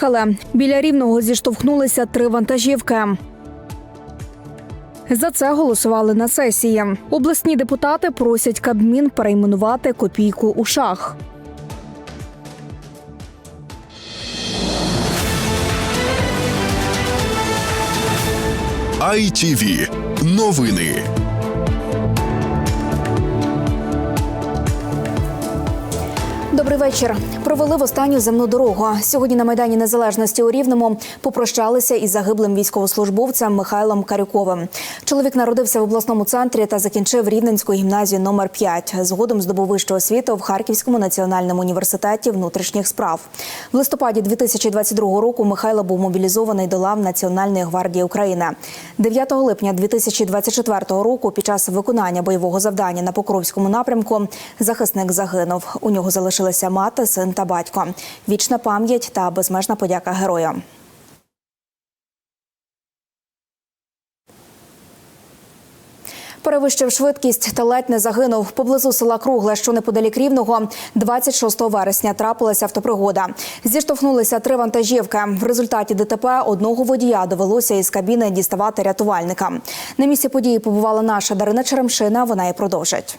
Переїхали. Біля рівного зіштовхнулися три вантажівки. За це голосували на сесії. Обласні депутати просять Кабмін перейменувати копійку у шах. ITV. Новини. Добрий вечір. Провели в останню земну дорогу. Сьогодні на майдані Незалежності у Рівному попрощалися із загиблим військовослужбовцем Михайлом Карюковим. Чоловік народився в обласному центрі та закінчив Рівненську гімназію номер 5 Згодом здобув вищу освіту в Харківському національному університеті внутрішніх справ. В листопаді 2022 року Михайло був мобілізований до лав Національної гвардії України. 9 липня 2024 року під час виконання бойового завдання на Покровському напрямку захисник загинув. У нього залишилися мати, син та батько. Вічна пам'ять та безмежна подяка героям. Перевищив швидкість та ледь не загинув поблизу села Кругле, що неподалік рівного. 26 вересня трапилася автопригода. Зіштовхнулися три вантажівки. В результаті ДТП одного водія довелося із кабіни діставати рятувальника. На місці події побувала наша Дарина Черемшина. Вона і продовжить.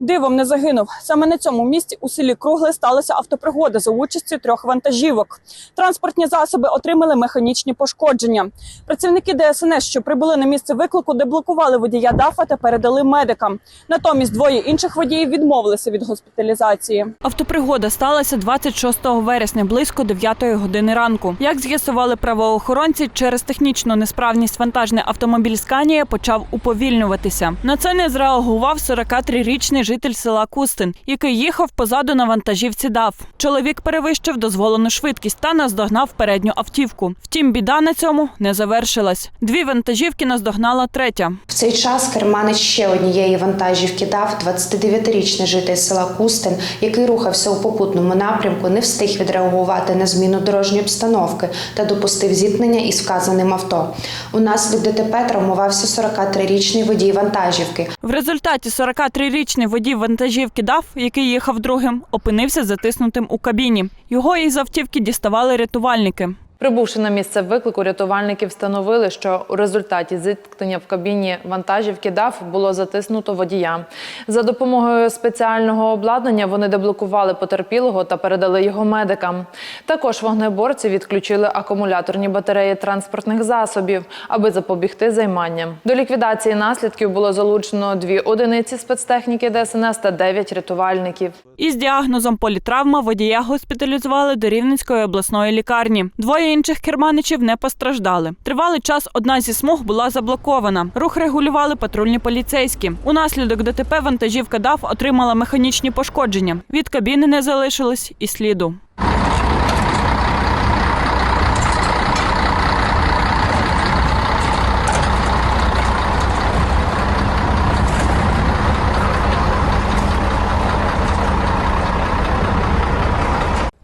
Дивом не загинув. Саме на цьому місці у селі Кругле сталася автопригода за участю трьох вантажівок. Транспортні засоби отримали механічні пошкодження. Працівники ДСНС, що прибули на місце виклику, деблокували водія ДАФа та передали медикам. Натомість двоє інших водіїв відмовилися від госпіталізації. Автопригода сталася 26 вересня близько 9 години ранку. Як з'ясували правоохоронці, через технічну несправність вантажний автомобіль Сканія почав уповільнюватися. На це не зреагував 43-річний житель села Кустин, який їхав позаду на вантажівці ДАФ. Чоловік перевищив дозволену швидкість та наздогнав передню автівку. Втім, біда на цьому не завершилась. Дві вантажівки наздогнала третя. В цей час керманець ще однієї вантажівки дав 29-річний житель села Кустин, який рухався у попутному напрямку, не встиг відреагувати на зміну дорожньої обстановки та допустив зіткнення із вказаним авто. Унаслідок ДТП травмувався 43-річний водій вантажівки. В результаті 43-річний водій вантажівки ДАФ, який їхав другим, опинився затиснутим у кабіні. Його із автівки діставали рятувальники. Прибувши на місце виклику, рятувальники встановили, що у результаті зіткнення в кабіні вантажівки ДАФ було затиснуто водія. За допомогою спеціального обладнання вони деблокували потерпілого та передали його медикам. Також вогнеборці відключили акумуляторні батареї транспортних засобів, аби запобігти займанням. До ліквідації наслідків було залучено дві одиниці спецтехніки ДСНС та дев'ять рятувальників. Із діагнозом політравма водія госпіталізували до Рівненської обласної лікарні. Двоє інших керманичів не постраждали. Тривалий час одна зі смуг була заблокована. Рух регулювали патрульні поліцейські. Унаслідок ДТП вантажівка ДАФ отримала механічні пошкодження. Від кабіни не залишилось і сліду.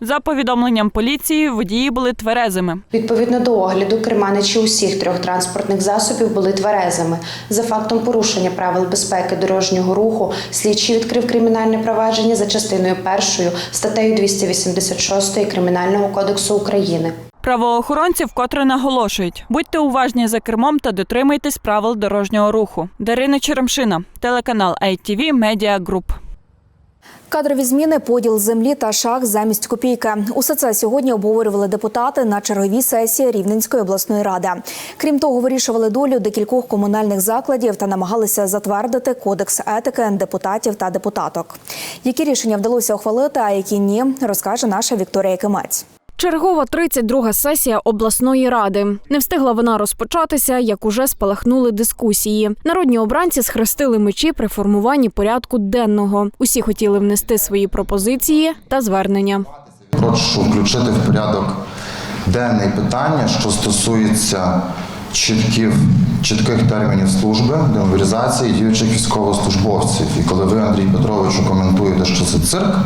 За повідомленням поліції, водії були тверезими. Відповідно до огляду, керманичі усіх трьох транспортних засобів були тверезими. За фактом порушення правил безпеки дорожнього руху слідчий відкрив кримінальне провадження за частиною першою статтею 286 Кримінального кодексу України. Правоохоронці вкотре наголошують: будьте уважні за кермом та дотримуйтесь правил дорожнього руху. Дарина Черемшина, телеканал ITV Media Group. Кадрові зміни, поділ землі та шах замість копійки. Усе це сьогодні обговорювали депутати на черговій сесії Рівненської обласної ради. Крім того, вирішували долю декількох комунальних закладів та намагалися затвердити кодекс етики депутатів та депутаток. Які рішення вдалося ухвалити, а які ні, розкаже наша Вікторія Кимець. Чергова 32-га сесія обласної ради. Не встигла вона розпочатися, як уже спалахнули дискусії. Народні обранці схрестили мечі при формуванні порядку денного. Усі хотіли внести свої пропозиції та звернення. Прошу включити в порядок денний питання, що стосується чітків, чітких термінів служби, демобілізації діючих військовослужбовців. І коли ви, Андрій Петровичу, коментуєте, що це цирк,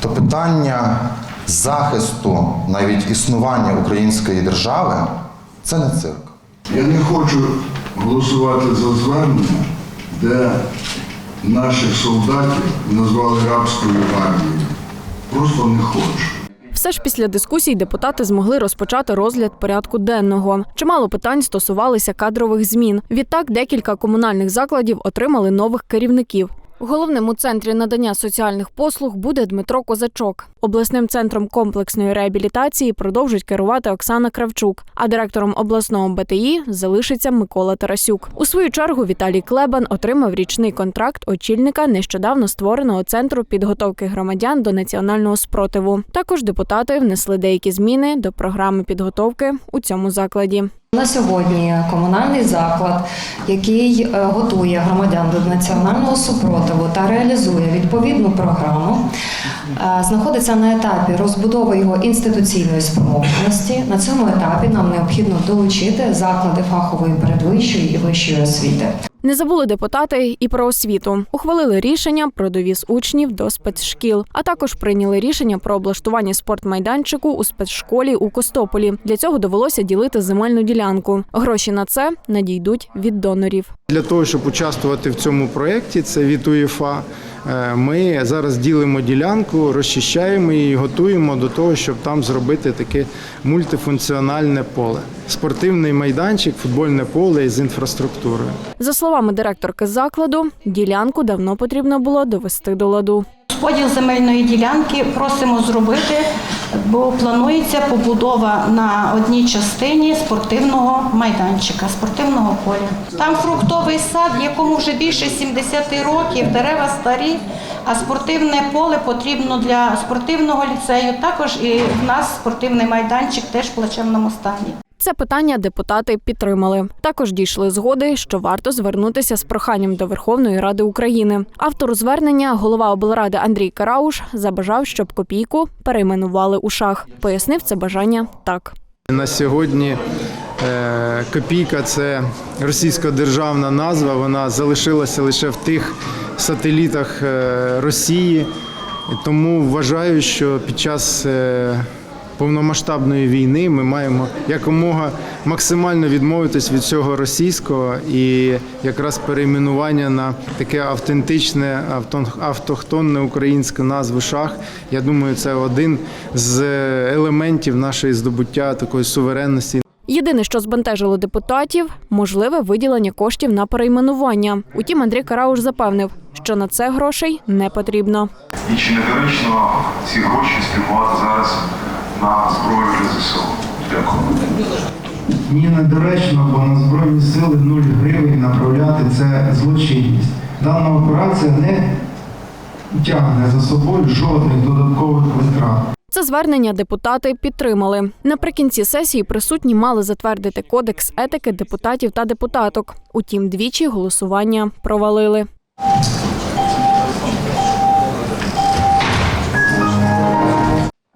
то питання захисту навіть існування української держави це не цирк. Я не хочу голосувати за звернення, де наших солдатів назвали рабською армією. Просто не хочу. Все ж після дискусій депутати змогли розпочати розгляд порядку денного. Чимало питань стосувалися кадрових змін. Відтак, декілька комунальних закладів отримали нових керівників. Головним у центрі надання соціальних послуг буде Дмитро Козачок. Обласним центром комплексної реабілітації продовжить керувати Оксана Кравчук, а директором обласного БТІ залишиться Микола Тарасюк. У свою чергу Віталій Клебан отримав річний контракт очільника нещодавно створеного центру підготовки громадян до національного спротиву. Також депутати внесли деякі зміни до програми підготовки у цьому закладі. На сьогодні комунальний заклад, який е, готує громадян до національного супротиву та реалізує відповідну програму, е, знаходиться на етапі розбудови його інституційної спроможності. На цьому етапі нам необхідно долучити заклади фахової передвищої і вищої освіти. Не забули депутати і про освіту. Ухвалили рішення про довіз учнів до спецшкіл, а також прийняли рішення про облаштування спортмайданчику у спецшколі у Костополі. Для цього довелося ділити земельну ділянку. Гроші на це надійдуть від донорів. Для того, щоб участвувати в цьому проєкті, це від УЄФА, ми зараз ділимо ділянку, розчищаємо її, готуємо до того, щоб там зробити таке мультифункціональне поле. Спортивний майданчик, футбольне поле із інфраструктурою. За словами директорки закладу, ділянку давно потрібно було довести до ладу. Поділ земельної ділянки просимо зробити, бо планується побудова на одній частині спортивного майданчика, спортивного поля. Там фруктовий сад, якому вже більше 70 років, дерева старі, а спортивне поле потрібно для спортивного ліцею. Також і в нас спортивний майданчик теж в плачевному стані. Це питання депутати підтримали. Також дійшли згоди, що варто звернутися з проханням до Верховної Ради України. Автор звернення, голова облради Андрій Карауш, забажав, щоб копійку перейменували у шах. Пояснив це бажання так. На сьогодні е, копійка це російська державна назва. Вона залишилася лише в тих сателітах е, Росії. Тому вважаю, що під час е, повномасштабної війни ми маємо якомога максимально відмовитись від цього російського і якраз перейменування на таке автентичне авто- автохтонне українське назву шах. Я думаю, це один з елементів нашої здобуття такої суверенності Єдине, що збентежило депутатів, можливе виділення коштів на перейменування. Утім, Андрій Карауш запевнив, що на це грошей не потрібно. І чи недоречно ці гроші спрямувати зараз на зброю для ЗСУ? Дякую. Ні, недоречно, бо на Збройні сили 0 гривень направляти це злочинність. Дана операція не тягне за собою жодних додаткових витрат. Це звернення депутати підтримали. Наприкінці сесії присутні мали затвердити кодекс етики депутатів та депутаток. Утім, двічі голосування провалили.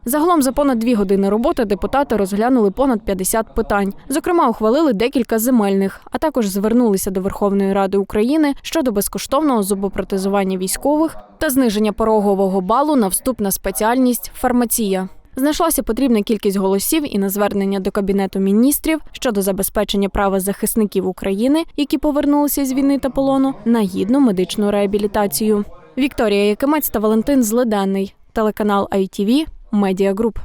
Загалом за понад дві години роботи депутати розглянули понад 50 питань. Зокрема, ухвалили декілька земельних, а також звернулися до Верховної Ради України щодо безкоштовного зубопротезування військових та зниження порогового балу на вступ на спеціальність фармація. Знайшлася потрібна кількість голосів і на звернення до кабінету міністрів щодо забезпечення права захисників України, які повернулися з війни та полону, на гідну медичну реабілітацію. Вікторія Якимець та Валентин Злиденний, телеканал ITV, Медіа Груп.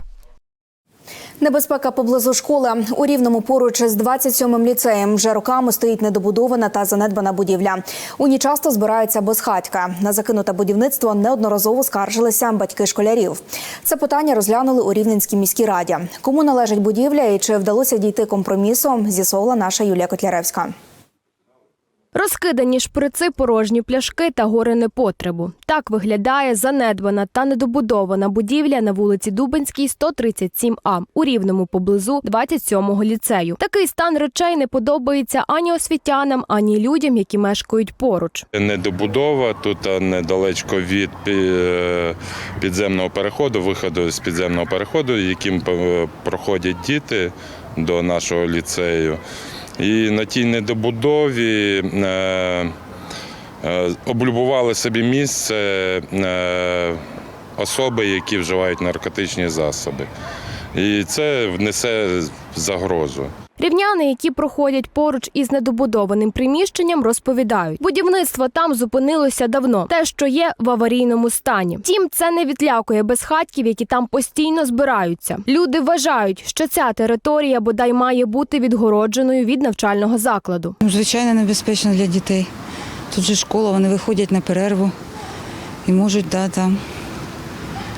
Небезпека поблизу школи у рівному поруч з 27-м ліцеєм вже роками стоїть недобудована та занедбана будівля. У ній часто збираються безхатька. На закинуте будівництво неодноразово скаржилися батьки школярів. Це питання розглянули у Рівненській міській раді. Кому належить будівля і чи вдалося дійти компромісу, з'ясовувала наша Юлія Котляревська. Розкидані шприци, порожні пляшки та гори непотребу. Так виглядає занедбана та недобудована будівля на вулиці Дубинській, 137А, у Рівному поблизу 27-го ліцею. Такий стан речей не подобається ані освітянам, ані людям, які мешкають поруч. Недобудова тут недалечко від підземного переходу, виходу з підземного переходу, яким е, проходять діти до нашого ліцею. І на тій недобудові е, е, облюбували собі місце е, особи, які вживають наркотичні засоби. І це внесе загрозу. Рівняни, які проходять поруч із недобудованим приміщенням, розповідають, будівництво там зупинилося давно, те, що є в аварійному стані. Втім, це не відлякує безхатьків, які там постійно збираються. Люди вважають, що ця територія бодай має бути відгородженою від навчального закладу. Звичайно, небезпечно для дітей. Тут же школа, вони виходять на перерву і можуть, да, там.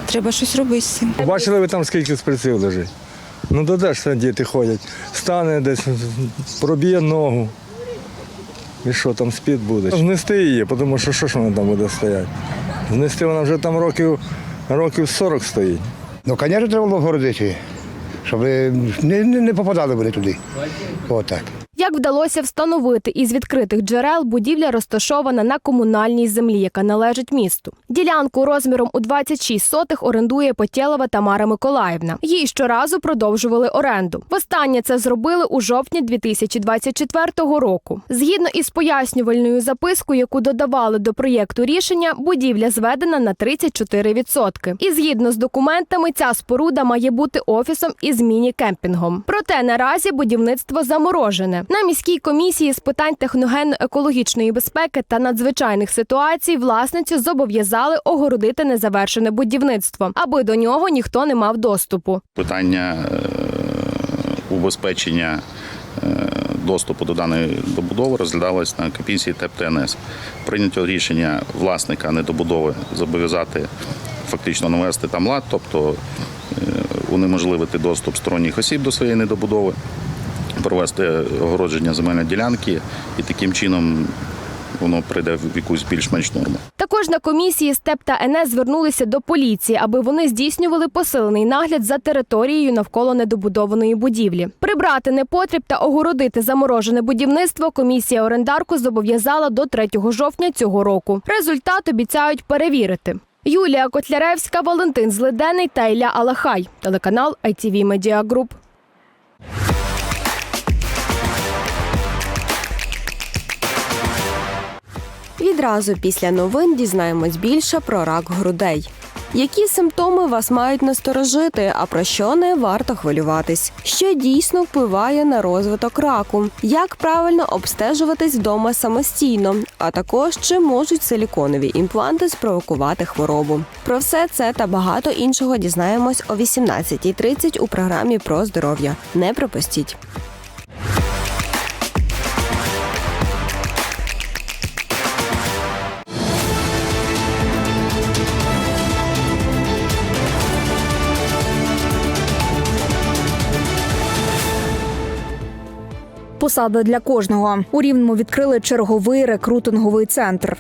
Треба щось робити з цим. Бачили ви там, скільки сприців лежить? Ну то де ж це діти ходять? Стане десь, проб'є ногу. І що там спід буде? Знести її, тому що що ж вона там буде стояти? Знести вона вже там років, років 40 стоїть. Ну, звісно, треба було городити, щоб не, не, не попадали вони туди. Отак. Як вдалося встановити із відкритих джерел, будівля розташована на комунальній землі, яка належить місту. Ділянку розміром у 26 сотих орендує Потєлова Тамара Миколаївна. Їй щоразу продовжували оренду. Востаннє це зробили у жовтні 2024 року. Згідно із пояснювальною запискою, яку додавали до проєкту рішення, будівля зведена на 34%. І згідно з документами, ця споруда має бути офісом із міні-кемпінгом. Проте наразі будівництво заморожене. На міській комісії з питань техногенно-екологічної безпеки та надзвичайних ситуацій власницю зобов'язали огородити незавершене будівництво, аби до нього ніхто не мав доступу. Питання е, убезпечення е, доступу до даної добудови розглядалось на комісії ТЕП ТНС. Прийнято рішення власника недобудови зобов'язати фактично навести там лад, тобто е, унеможливити доступ сторонніх осіб до своєї недобудови, провести огородження земельної ділянки і таким чином воно прийде в якусь більш-менш норму. Також на комісії СТЕП та НС звернулися до поліції, аби вони здійснювали посилений нагляд за територією навколо недобудованої будівлі. Прибрати непотріб та огородити заморожене будівництво комісія орендарку зобов'язала до 3 жовтня цього року. Результат обіцяють перевірити. Юлія Котляревська, Валентин Злиденний та Ілля Алахай. Телеканал ITV Media Group. Відразу після новин дізнаємось більше про рак грудей. Які симптоми вас мають насторожити, а про що не варто хвилюватись? Що дійсно впливає на розвиток раку? Як правильно обстежуватись вдома самостійно? А також чи можуть силіконові імпланти спровокувати хворобу? Про все це та багато іншого дізнаємось о 18.30 у програмі про здоров'я. Не пропустіть. Посада для кожного. У Рівному відкрили черговий рекрутинговий центр.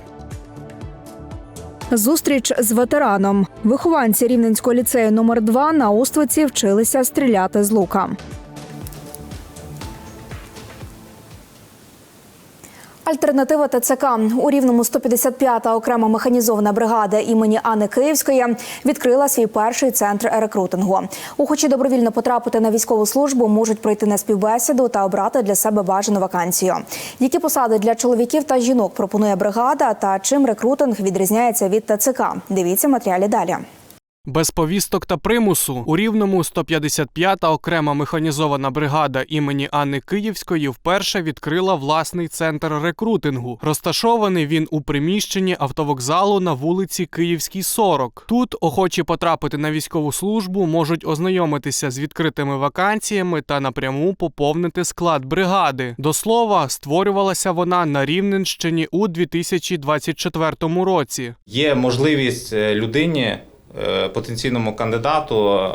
Зустріч з ветераном. Вихованці Рівненського ліцею номер 2 на Оствиці вчилися стріляти з лука. Альтернатива ТЦК у рівному 155-та окрема механізована бригада імені Анни Київської відкрила свій перший центр рекрутингу. Охочі добровільно потрапити на військову службу можуть пройти на співбесіду та обрати для себе бажану вакансію. Які посади для чоловіків та жінок пропонує бригада та чим рекрутинг відрізняється від ТЦК? Дивіться матеріалі далі. Без повісток та примусу у рівному 155-та окрема механізована бригада імені Анни Київської вперше відкрила власний центр рекрутингу. Розташований він у приміщенні автовокзалу на вулиці Київській, 40. Тут охочі потрапити на військову службу можуть ознайомитися з відкритими вакансіями та напряму поповнити склад бригади. До слова, створювалася вона на Рівненщині у 2024 році. Є можливість е, людині, потенційному кандидату, е,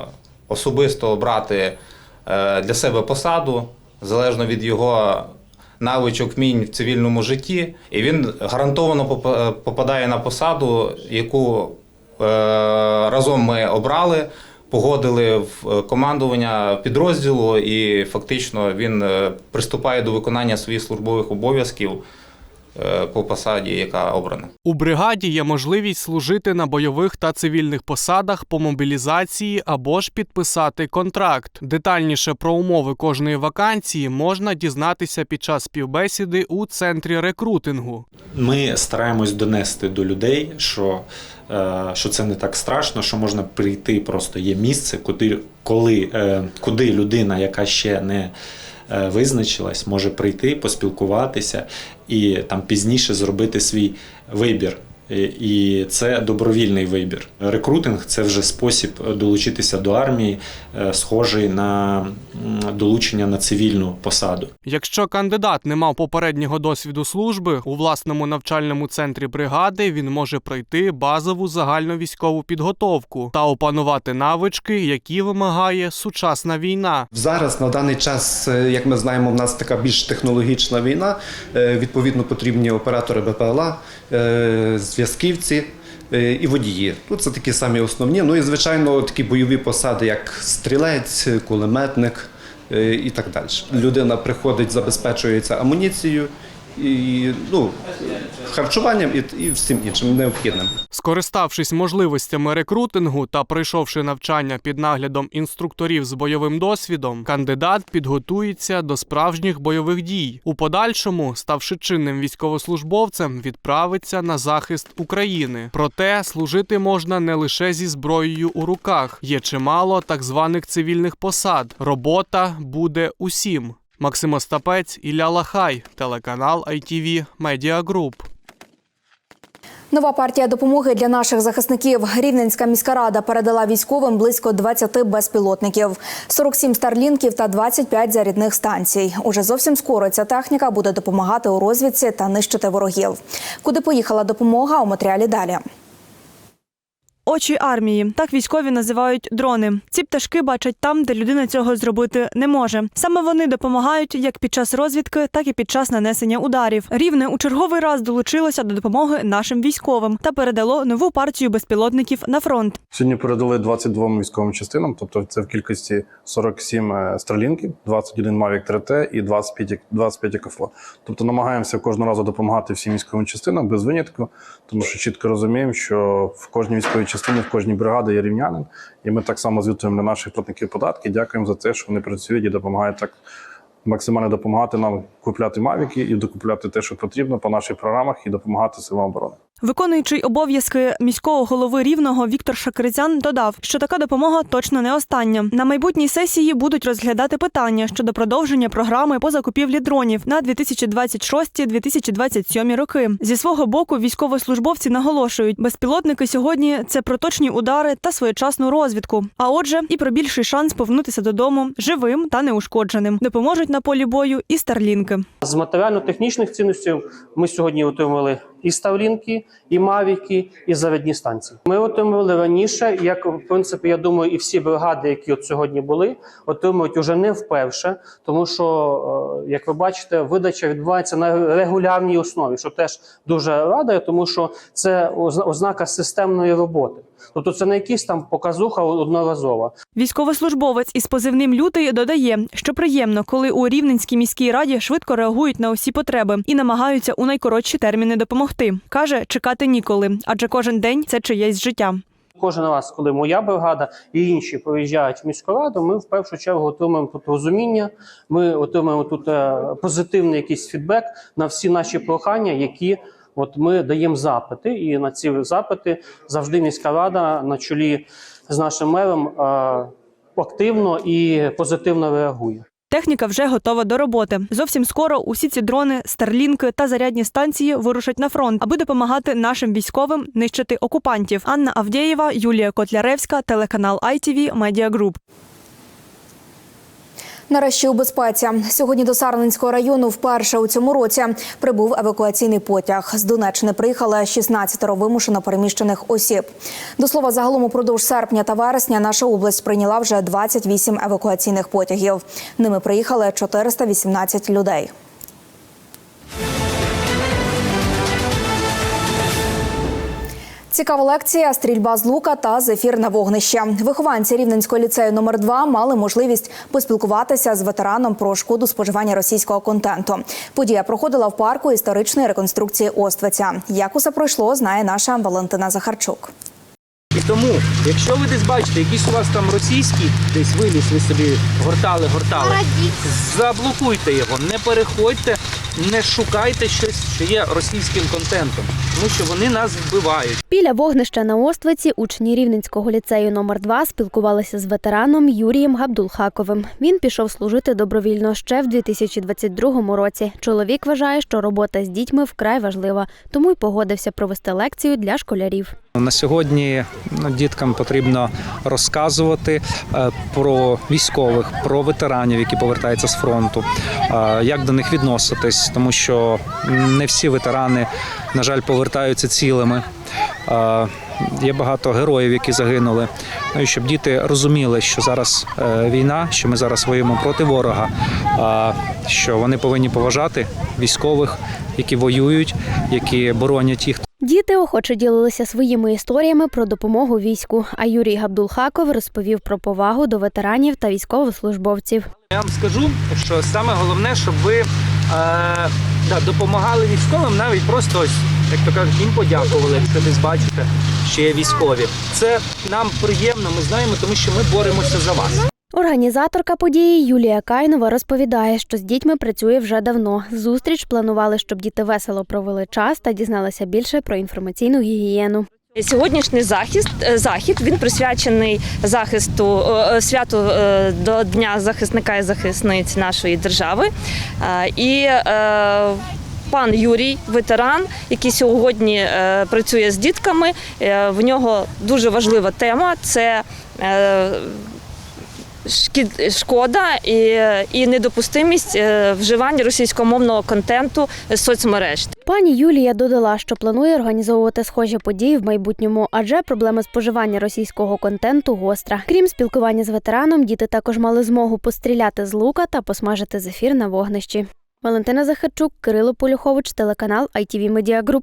особисто обрати е, для себе посаду залежно від його навичок вмінь в цивільному житті, і він гарантовано попадає на посаду, яку е, разом ми обрали. Погодили в е, командування підрозділу, і фактично він е, приступає до виконання своїх службових обов'язків е, по посаді, яка обрана. У бригаді є можливість служити на бойових та цивільних посадах по мобілізації або ж підписати контракт. Детальніше про умови кожної вакансії можна дізнатися під час співбесіди у центрі рекрутингу. Ми стараємось донести до людей, що, е, що це не так страшно, що можна прийти, просто є місце, куди, коли, е, куди людина, яка ще не е, визначилась, може прийти, поспілкуватися і там пізніше зробити свій вибір. І- І це добровільний вибір. Рекрутинг це вже спосіб долучитися до армії, е, схожий на долучення на цивільну посаду. Якщо кандидат не мав попереднього досвіду служби у власному навчальному центрі бригади, він може пройти базову загальновійськову підготовку та опанувати навички, які вимагає сучасна війна. Зараз на даний час, е, як ми знаємо, в нас така більш технологічна війна. Е, Відповідно, потрібні оператори БПЛА, е, зв'язківці. е, І водії. Ну, це такі самі основні. Ну і звичайно, такі бойові посади, як стрілець, кулеметник е, і так далі. Людина приходить, забезпечується амуніцією і ну, харчуванням і, і всім іншим необхідним. Скориставшись можливостями рекрутингу та пройшовши навчання під наглядом інструкторів з бойовим досвідом, кандидат підготується до справжніх бойових дій. У подальшому, ставши чинним військовослужбовцем, відправиться на захист України. Проте служити можна не лише зі зброєю у руках. Є чимало так званих цивільних посад. Робота буде усім. Максим Остапець, Ілля Лахай, телеканал ITV Media Group. Нова партія допомоги для наших захисників. Рівненська міська рада передала військовим близько 20 безпілотників, 47 старлінків та 25 зарядних станцій. Уже зовсім скоро ця техніка буде допомагати у розвідці та нищити ворогів. Куди поїхала допомога у матеріалі далі. Очі армії так військові називають дрони. Ці пташки бачать там, де людина цього зробити не може. Саме вони допомагають як під час розвідки, так і під час нанесення ударів. Рівне у черговий раз долучилося до допомоги нашим військовим та передало нову партію безпілотників на фронт. Сьогодні передали 22 військовим частинам, тобто це в кількості 47 стрілінків, 21 Mavic 3T і 25, 25 ЕКФО. Тобто намагаємося кожного разу допомагати всім військовим частинам без винятку, тому що чітко розуміємо, що в кожній військовій частині, в кожній бригаді є рівнянин, і ми так само звітуємо для наших платників податки. Дякуємо за те, що вони працюють і допомагають так максимально допомагати нам купляти мавіки і докупляти те, що потрібно по наших програмах, і допомагати силам оборони. Виконуючий обов'язки міського голови рівного Віктор Шакрицян додав, що така допомога точно не остання. На майбутній сесії будуть розглядати питання щодо продовження програми по закупівлі дронів на 2026-2027 роки. Зі свого боку, військовослужбовці наголошують, безпілотники сьогодні це про точні удари та своєчасну розвідку. А отже, і про більший шанс повернутися додому живим та неушкодженим. Допоможуть на полі бою і старлінки. З матеріально-технічних цінностей ми сьогодні отримали і ставлінки, і мавіки, і зарядні станції. Ми отримували раніше, як в принципі, я думаю, і всі бригади, які от сьогодні були, отримують уже не вперше, тому що, е, як ви бачите, видача відбувається на регулярній основі, що теж дуже радує, тому що це ознака системної роботи. Тобто це не якісь там показуха одноразова. Військовослужбовець із позивним лютий додає, що приємно, коли у Рівненській міській раді швидко реагують на усі потреби і намагаються у найкоротші терміни допомогти. Каже, чекати ніколи, адже кожен день це чиєсь життя. Кожен раз, коли моя бригада і інші приїжджають в міську раду, ми в першу чергу отримуємо тут розуміння. Ми отримуємо тут е, позитивний якийсь фідбек на всі наші прохання, які от ми даємо запити. І на ці запити завжди міська рада на чолі з нашим мером е, активно і позитивно реагує. Техніка вже готова до роботи. Зовсім скоро усі ці дрони, старлінки та зарядні станції вирушать на фронт, аби допомагати нашим військовим нищити окупантів. Анна Авдєєва, Юлія Котляревська, телеканал ITV Media Group. Нарешті у безпеці сьогодні до Сарненського району вперше у цьому році прибув евакуаційний потяг. З Донеччини приїхали 16 вимушено переміщених осіб. До слова, загалом упродовж серпня та вересня наша область прийняла вже 28 евакуаційних потягів. Ними приїхали 418 людей. Цікава лекція, стрільба з лука та зефірне вогнище. Вихованці Рівненського ліцею номер 2 мали можливість поспілкуватися з ветераном про шкоду споживання російського контенту. Подія проходила в парку історичної реконструкції Оствиця. Як усе пройшло, знає наша Валентина Захарчук. І тому, якщо ви десь бачите, якийсь у вас там російський десь виліз, ви собі гортали, гортали, заблокуйте його, не переходьте не шукайте щось, що є російським контентом, тому що вони нас вбивають. Біля вогнища на Оствиці учні Рівненського ліцею номер 2 спілкувалися з ветераном Юрієм Габдулхаковим. Він пішов служити добровільно ще в 2022 році. Чоловік вважає, що робота з дітьми вкрай важлива, тому й погодився провести лекцію для школярів. На сьогодні ну, діткам потрібно розказувати е, про військових, про ветеранів, які повертаються з фронту, е, як до них відноситись, тому що не всі ветерани, на жаль, повертаються цілими. Е, Є багато героїв, які загинули. Ну і щоб діти розуміли, що зараз війна, що ми зараз воюємо проти ворога, що вони повинні поважати військових, які воюють, які боронять їх. Діти охоче ділилися своїми історіями про допомогу війську. А Юрій Габдулхаков розповів про повагу до ветеранів та військовослужбовців. Я вам скажу, що саме головне, щоб ви е, да, допомагали військовим, навіть просто ось, як то кажуть, їм подякували, якщо десь бачите, що є військові. Це нам приємно, ми знаємо, тому що ми боремося за вас. Організаторка події Юлія Кайнова розповідає, що з дітьми працює вже давно. Зустріч планували, щоб діти весело провели час та дізналися більше про інформаційну гігієну. Сьогоднішній захист е, захід він присвячений захисту е, святу е, до Дня захисника і захисниць нашої держави. І пан Юрій, ветеран, який сьогодні працює з дітками. В нього дуже важлива тема це. Шкода і, і недопустимість е, вживання російськомовного контенту соцмереж. Пані Юлія додала, що планує організовувати схожі події в майбутньому, адже проблема споживання російського контенту гостра. Крім спілкування з ветераном, діти також мали змогу постріляти з лука та посмажити зефір на вогнищі. Валентина Захарчук, Кирило Полюхович, телеканал ITV Media Group.